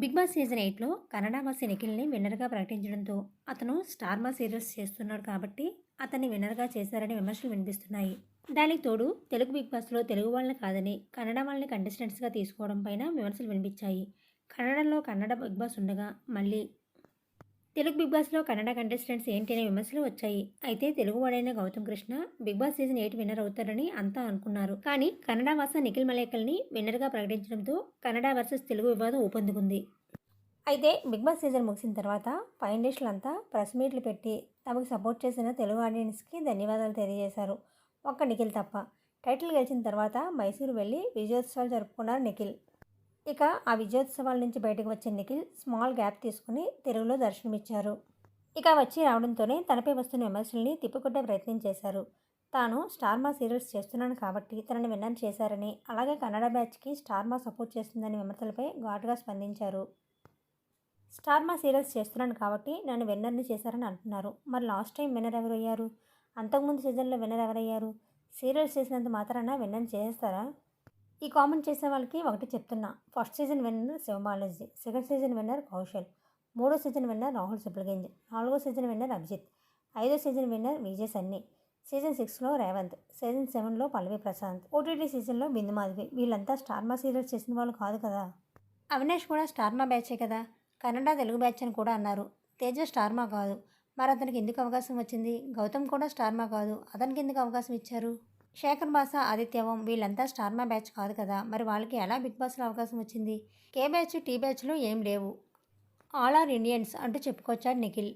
Big Boss season ఎయిట్లో కన్నడ వాసి నిఖిల్ని విన్నర్గా ప్రకటించడంతో అతను స్టార్ మా సీరియల్స్ చేస్తున్నాడు కాబట్టి అతన్ని విన్నర్గా చేశారని విమర్శలు వినిపిస్తున్నాయి. దానికి తోడు తెలుగు బిగ్ బాస్లో తెలుగు వాళ్ళని కాదని కన్నడ వాళ్ళని కంటెస్టెంట్స్గా తీసుకోవడం పైన విమర్శలు వినిపించాయి. కన్నడలో కన్నడ బిగ్ బాస్ ఉండగా మళ్ళీ తెలుగు బిగ్ బాస్లో కన్నడ కంటెస్టెంట్స్ ఏంటి అనే విమర్శలు వచ్చాయి. అయితే తెలుగు వాడైన Gautham Krishna Bigg Boss season eight winner అవుతారని అంతా అనుకున్నారు. కానీ కన్నడ వాస నిఖిల్ మలేకల్ని విన్నర్గా ప్రకటించడంతో కన్నడ వర్సెస్ తెలుగు వివాదం ఊపందుకుంది. అయితే బిగ్ బాస్ సీజన్ ముగిసిన తర్వాత ఫైనలిస్టులంతా ప్రెస్ మీట్లు పెట్టి తమకు సపోర్ట్ చేసిన తెలుగు ఆడియన్స్కి ధన్యవాదాలు తెలియజేశారు. ఒక్క నిఖిల్ తప్ప. టైటిల్ గెలిచిన తర్వాత మైసూరు వెళ్ళి విజయోత్సవాలు జరుపుకున్నారు నిఖిల్. ఇక ఆ విజయోత్సవాల నుంచి బయటకు వచ్చిన నిఖిల్ స్మాల్ గ్యాప్ తీసుకుని తెలుగులో దర్శనమిచ్చారు. ఇక వచ్చి రావడంతోనే తనపై వస్తున్న విమర్శల్ని తిప్పికొట్టే ప్రయత్నం చేశారు. తాను స్టార్మా సీరియల్స్ చేస్తున్నాను కాబట్టి తనని విన్నర్ చేశారని అలాగే కన్నడ బ్యాచ్కి స్టార్మా సపోర్ట్ చేస్తుందని విమర్శలపై ఘాటుగా స్పందించారు. స్టార్మా సీరియల్స్ చేస్తున్నాను కాబట్టి నన్ను విన్నర్ని చేశారని అంటున్నారు. మరి లాస్ట్ టైం విన్నర్ ఎవరు అయ్యారు అంతకుముందు సీజన్లో విన్నర్ ఎవరయ్యారు? సీరియల్స్ చేసినంత మాత్రాన విన్నర్ చేసేస్తారా? ఈ కామెంట్ చేసే వాళ్ళకి ఒకటి చెప్తున్నా. First season winner శివమాలజీ second season winner Kaushal మూడో సీజన్ విన్నర్ రాహుల్ సిప్లగంజ్ నాలుగో సీజన్ విన్నర్ అభిజిత్ ఐదో season winner Vijay Sunny. Season సిక్స్లో రేవంత్ సీజన్ సెవెన్లో పల్లవి ప్రశాంత్ ఓటీటీ సీజన్లో బిందు మాధవి. వీళ్ళంతా స్టార్మా సీరియల్స్ చేసిన వాళ్ళు కాదు కదా. అవినాష్ కూడా స్టార్మా బ్యాచే కదా. కన్నడ తెలుగు బ్యాచ్ అని కూడా అన్నారు. తేజ స్టార్మా కాదు. మరి అతనికి ఎందుకు అవకాశం వచ్చింది? గౌతమ్ కూడా స్టార్మా కాదు. అతనికి ఎందుకు అవకాశం ఇచ్చారు? శేఖర్ బాస ఆదిత్యవం వీళ్ళంతా స్టార్మా బ్యాచ్ కాదు కదా. మరి వాళ్ళకి ఎలా బిగ్ బాస్లో అవకాశం వచ్చింది? కే బ్యాచ్ టీ బ్యాచ్లో ఏం లేవు. ఆల్ ఆర్ ఇండియన్స్ అంటూ చెప్పుకొచ్చాడు నిఖిల్.